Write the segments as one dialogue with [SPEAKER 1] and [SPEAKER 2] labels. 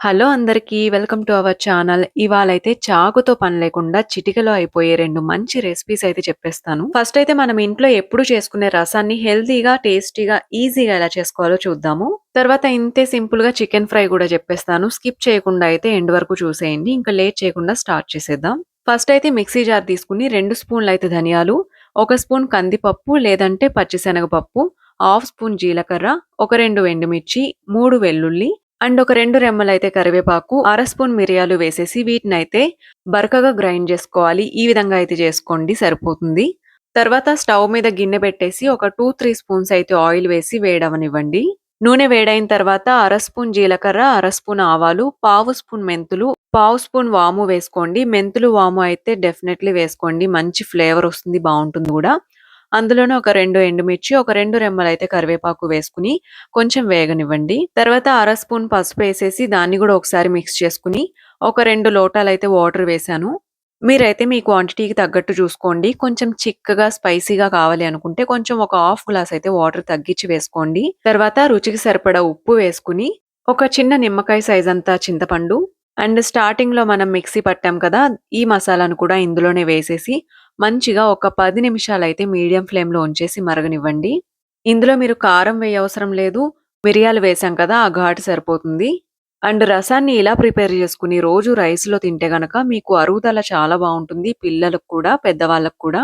[SPEAKER 1] Hello అందరికీ welcome to our channel. ఇవాళైతే చాకుతో పని లేకుండా చిటికలో అయిపోయే రెండు మంచి రెసిపీస్ అయితే చెప్పేస్తాను. ఫస్ట్ అయితే మనం ఇంట్లో ఎప్పుడు చేసుకునే రసాన్ని హెల్తీగా టేస్టీగా ఈజీగా ఎలా చేసుకోవాలో చూద్దాము. తర్వాత ఇంతే సింపుల్గా చికెన్ ఫ్రై కూడా చెప్పేస్తాను. స్కిప్ చేయకుండా అయితే ఎండ్ వరకు చూసేయండి. ఇంకా లేట్ చేయకుండా స్టార్ట్ చేసేద్దాం. ఫస్ట్ అయితే మిక్సీ జార్ తీసుకుని రెండు స్పూన్లు అయితే ధనియాలు ఒక స్పూన్ కందిపప్పు లేదంటే పచ్చిశనగపప్పు హాఫ్ స్పూన్ జీలకర్ర ఒక రెండు ఎండుమిర్చి మూడు వెల్లుల్లి అండ్ ఒక రెండు రెమ్మలైతే కరివేపాకు అర స్పూన్ మిరియాలు వేసేసి వీటిని అయితే బరకగా గ్రైండ్ చేసుకోవాలి. ఈ విధంగా అయితే చేసుకోండి సరిపోతుంది. తర్వాత స్టవ్ మీద గిన్నె పెట్టేసి ఒక టూ త్రీ స్పూన్స్ అయితే ఆయిల్ వేసి వేయడమనివ్వండి నూనె వేడైన తర్వాత అర స్పూన్ జీలకర్ర అర స్పూన్ ఆవాలు పావు స్పూన్ మెంతులు పావు స్పూన్ వాము వేసుకోండి. మెంతులు వాము అయితే డెఫినెట్లీ వేసుకోండి. మంచి ఫ్లేవర్ వస్తుంది బాగుంటుంది కూడా. అందులోనే ఒక రెండు ఎండుమిర్చి ఒక రెండు రెమ్మలైతే కరివేపాకు వేసుకుని కొంచెం వేగనివ్వండి. తర్వాత అర స్పూన్ పసుపు వేసేసి దాన్ని కూడా ఒకసారి మిక్స్ చేసుకుని ఒక రెండు లోటాలు అయితే వాటర్ వేసాను మీరైతే మీ క్వాంటిటీకి తగ్గట్టు చూసుకోండి. కొంచెం చిక్కగా స్పైసీగా కావాలి అనుకుంటే కొంచెం ఒక హాఫ్ గ్లాస్ అయితే వాటర్ తగ్గించి వేసుకోండి. తర్వాత రుచికి సరిపడా ఉప్పు వేసుకుని ఒక చిన్న నిమ్మకాయ సైజ్ అంతా చింతపండు అండ్ స్టార్టింగ్లో మనం మిక్సీ పట్టాం కదా ఈ మసాలాను కూడా ఇందులోనే వేసేసి మంచిగా ఒక పది నిమిషాలు అయితే మీడియం ఫ్లేమ్‌లో ఉంచేసి మరగనివ్వండి. ఇందులో మీరు కారం వేయవసరం లేదు. మిరియాలు వేసాం కదా! ఆ ఘాటు సరిపోతుంది. అండ్ రసాన్ని ఇలా ప్రిపేర్ చేసుకుని రోజు రైస్‌లో తింటే గనక మీకు అరుగుదల చాలా బాగుంటుంది పిల్లలకు కూడా, పెద్దవాళ్ళకు కూడా.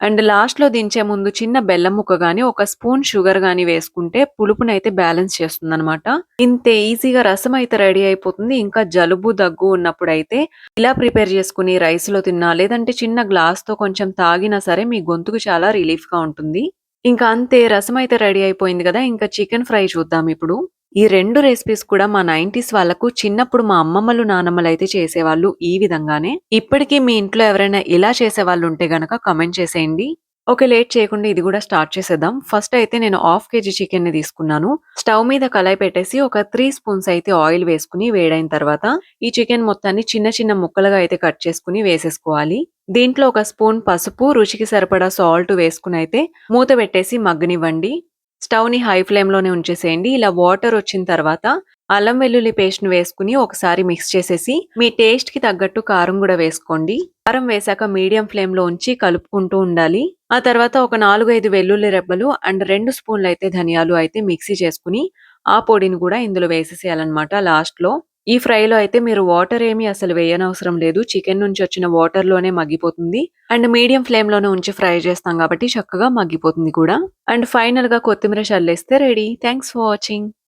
[SPEAKER 1] అండ్ లాస్ట్‌లో దించే ముందు చిన్న బెల్లం ముక్క గాని, ఒక స్పూన్ షుగర్ గాని వేసుకుంటే పులుపునైతే బ్యాలెన్స్ చేస్తుందనమాట. ఇంతే ఈజీగా రసం అయితే రెడీ అయిపోతుంది. ఇంకా జలుబు, దగ్గు ఉన్నప్పుడైతే ఇలా ప్రిపేర్ చేసుకుని రైస్‌లో తిన్నా, లేదంటే చిన్న గ్లాస్‌తో కొంచెం తాగినా సరే మీ గొంతుకు చాలా రిలీఫ్‌గా ఉంటుంది. ఇంకా అంతే రసం అయితే రెడీ అయిపోయింది కదా! ఇంకా చికెన్ ఫ్రై చూద్దాం ఇప్పుడు. ఈ రెండు రెసిపీస్ కూడా మా నైంటీస్ వాళ్ళకు చిన్నప్పుడు మా అమ్మమ్మలు నానమ్మలు అయితే చేసేవాళ్ళు ఈ విధంగానే. ఇప్పటికీ మీ ఇంట్లో ఎవరైనా ఇలా చేసేవాళ్ళు ఉంటే గనక కమెంట్ చేసేయండి. ఓకే లేట్ చేయకుండా ఇది కూడా స్టార్ట్ చేసేద్దాం. ఫస్ట్ అయితే నేను హాఫ్ కేజీ చికెన్ని తీసుకున్నాను. స్టవ్ మీద కళాయి పెట్టేసి ఒక త్రీ స్పూన్స్ అయితే ఆయిల్ వేసుకుని వేడైన తర్వాత ఈ చికెన్ మొత్తాన్ని చిన్న చిన్న ముక్కలుగా అయితే కట్ చేసుకుని వేసేసుకోవాలి. దీంట్లో ఒక స్పూన్ పసుపు రుచికి సరిపడా సాల్ట్ వేసుకుని అయితే మూత పెట్టేసి మగ్గనివ్వండి. స్టవ్‌ని హై ఫ్లేమ్‌లోనే ఉంచేసేయండి. ఇలా వాటర్ వచ్చిన తర్వాత అల్లం వెల్లుల్లి పేస్ట్‌ని వేసుకుని ఒకసారి మిక్స్ చేసేసి మీ టేస్ట్‌కి తగ్గట్టు కారం కూడా వేసుకోండి. కారం వేశాక మీడియం ఫ్లేమ్‌లో ఉంచి కలుపుకుంటూ ఉండాలి. ఆ తర్వాత ఒక నాలుగు ఐదు వెల్లుల్లి రెబ్బలు అండ్ రెండు స్పూన్లు అయితే ధనియాలు అయితే మిక్సీ చేసుకుని ఆ పొడిని కూడా ఇందులో వేసేసేయాలన్నమాట లాస్ట్‌లో. ఈ ఫ్రైలో అయితే మీరు వాటర్ ఏమీ అసలు వేయనవసరం లేదు. చికెన్ నుంచి వచ్చిన వాటర్లోనే మగ్గిపోతుంది. అండ్ మీడియం ఫ్లేమ్లోనే ఉంచి ఫ్రై చేస్తాం కాబట్టి చక్కగా మగ్గిపోతుంది కూడా. అండ్ ఫైనల్గా కొత్తిమీర చల్లేస్తే రెడీ. Thanks for watching.